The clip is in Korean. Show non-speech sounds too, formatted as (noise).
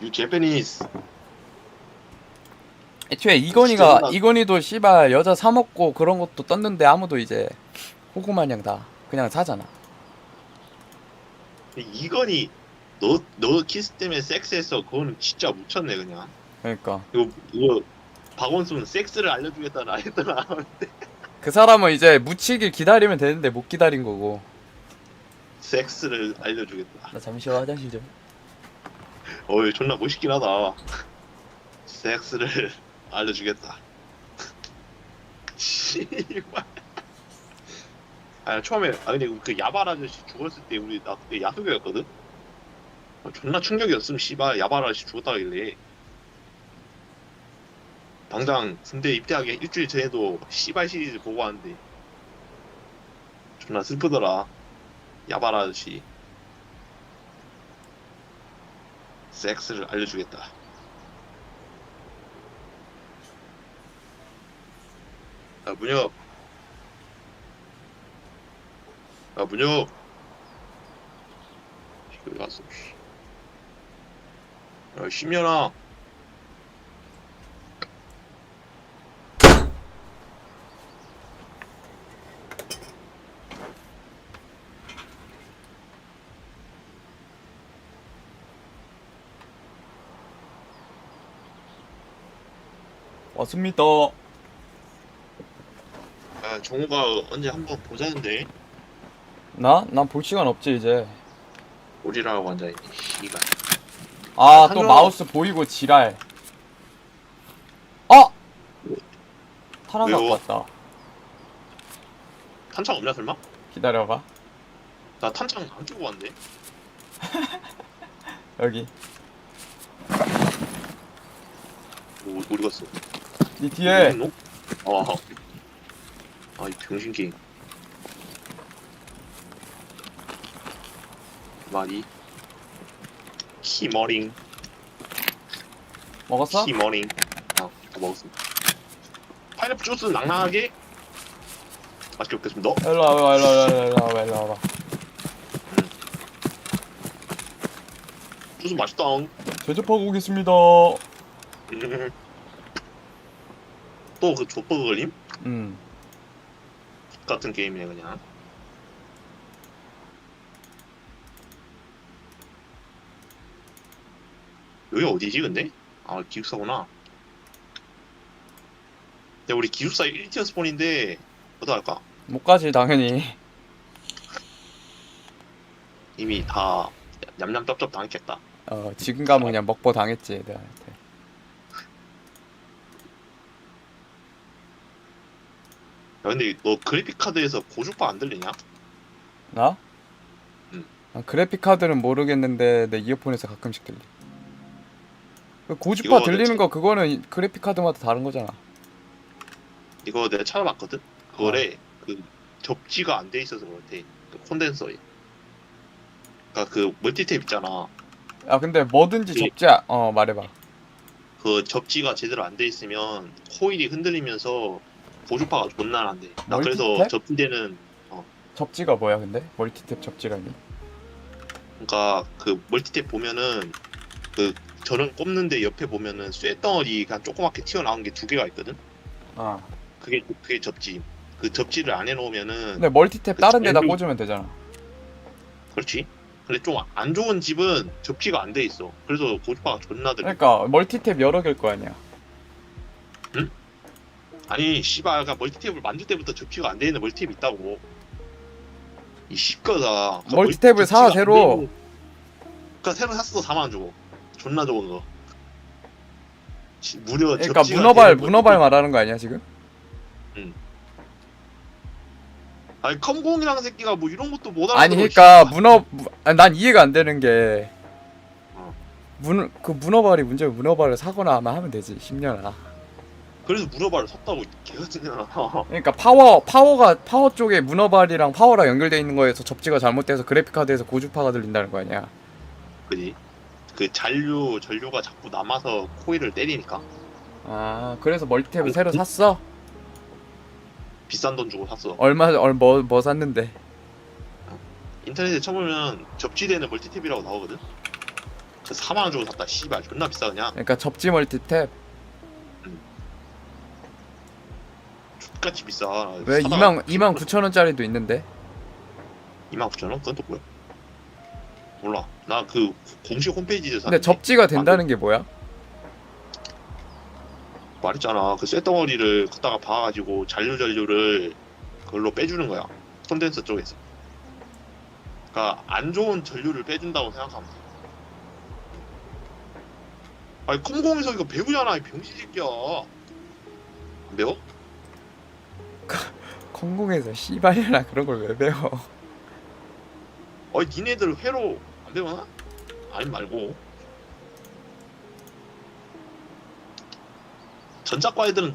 You Japanese. 애초에 이건희가 진짜 이건희도 씨발 여자 사 먹고 그런 것도 떴는데 아무도 이제 호구 마냥 다 그냥 사잖아. 이건이 너 너 키스 때문에 섹스했어. 그거는 진짜 묻혔네 그냥. 그러니까 이거 이거 박원순 섹스를 알려주겠다는 안 했더나. (laughs) 그 사람은 이제 묻히길 기다리면 되는데 못 기다린 거고. 섹스를 알려주겠다. 나 잠시 화장실 좀. 어이 존나 멋있긴 하다. 섹스를 (laughs) 알려주겠다. (laughs) 씨발. 아 처음에 아 근데 그 야발 아저씨 죽었을 때 우리 나 그때 야수교였거든. 어, 존나 충격이었음 씨발 야발 아저씨 죽었다길래. 당장 군대 입대하기 일주일 전에도 씨발 시리즈 보고 왔는데 존나 슬프더라. 야발 아저씨. 섹스를 알려주겠다. 야 문혁. 야 문혁. 여기. 씨. 야 심연아. 왔습니다. 야 정우가 언제 한번 보자는데 나? 난 볼 시간 없지 이제. 오리라고 앉아있니 씨발. 아또 한정- 마우스 보이고 지랄. 어! 타랑 왜요? 갖고 왔다. 탄창 없냐 설마? 기다려봐. 나 탄창 안 끼고 왔는데. (laughs) 여기. 오, 갔어? 니 뒤에. 어디 있노? 아, 아, 이 병신 게임. 많이. 키머링, 먹었어? 키머링. 아, 다 먹었습니다. 파인애플 주스 낭낭하게 맛있게 먹겠습니다. 일로 와봐 일로 와봐 일로 와봐 일로 와봐. 주스 맛있다. 제접하고 오겠습니다. (laughs) 또그 족버그 걸림 음. 같은 게임이네 그냥. 여기 어디지 근데? 아 기숙사구나. 근데 우리 기숙사 1티어 스폰인데 어떡할까? 못 가지 당연히. 이미 다 냠냠 쩝쩝 당했겠다. 어 지금 가면 그냥 먹보 당했지 애들한테. 야 근데 너 그래픽 카드에서 고주파 안 들리냐? 나? 음. 아, 그래픽 카드는 모르겠는데 내 이어폰에서 가끔씩 들리. 그 고주파 이거 들리는 내 거 그거는 이- 그래픽 카드마다 다른 거잖아. 이거 내가 찾아봤거든. 그거래 그 접지가 안 돼 있어서 그렇대. 그 콘덴서에. 그러니까 그 멀티탭 있잖아. 아 근데 뭐든지 이- 접지 어 말해봐. 그 접지가 제대로 안 돼 있으면 코일이 흔들리면서 고주파가 존나 난대. 나 그래서 멀티탭? 접지되는 접지가 뭐야 근데? 멀티탭 접지라니? 그러니까 그 멀티탭 보면은 그 저런 꼽는데 옆에 보면은 쇠덩어리 그냥 조그맣게 튀어나온 게 두 개가 있거든. 아. 그게 그게 접지. 그 접지를 안 해놓으면은 근데 멀티탭 다른 데다 꽂으면 되잖아. 그렇지. 근데 좀 안 좋은 집은 접지가 안 돼 있어. 그래서 고주파가 존나 들려. 그러니까 멀티탭 여러 개일 거 아니야. 아니 씨발 그 멀티탭을 만들 때부터 접지가 안돼 있는 멀티탭 있다고. 이 씨꺼다. 그 멀티탭을 멀- 사, 안 새로. 돼 있는- 그러니까 새로 샀어 4만 원 주고. 존나 좋은 거. 지- 무려 그러니까 접지가 문어발 되는 문어발. 말하는 거 아니야 지금? 아니 컴공이라는 새끼가 뭐 이런 것도 못 알아. 아니 그러니까 문어 무- 아니, 난 이해가 안 되는 게 어. 문, 그 문어발이 문제면 문어발을 사거나 아마 하면 되지 10년아 그래서 문어발을 샀다고 개같은냐. (laughs) 그러니까 파워 파워가 파워 쪽에 문어발이랑 파워랑 연결돼 있는 거에서 접지가 잘못돼서 그래픽 카드에서 고주파가 들린다는 거 아니야 그지? 그 잔류 전류가 자꾸 남아서 코일을 때리니까 아 그래서 멀티탭을 새로 샀어? 비싼 돈 주고 샀어. 얼마 얼뭐 뭐 샀는데 인터넷에 쳐보면 접지되는 멀티탭이라고 나오거든. 그 4만 원 주고 샀다 씨발 존나 비싸 그냥 그러니까 접지 멀티탭 X같이 비싸 왜 사다가 2만 2만 9천 원짜리도 있는데 2만 9천 원? 그건 또 뭐야? 몰라 나 그 공식 홈페이지에서 근데 접지가 된다는 게 뭐야? 말했잖아 그 쇳덩어리를 갖다가 봐가지고 잔류 전류를 그걸로 빼주는 거야 콘덴서 쪽에서 그러니까 안 좋은 전류를 빼준다고 생각하면 돼 아니 컴공에서 이거 배우잖아 이 병신 새끼야 안 배워? 컴공에서 씨발이나 그런 걸 왜 배워? 어이 니네들 회로 안 배우나? 아니 말고 전작과 애들은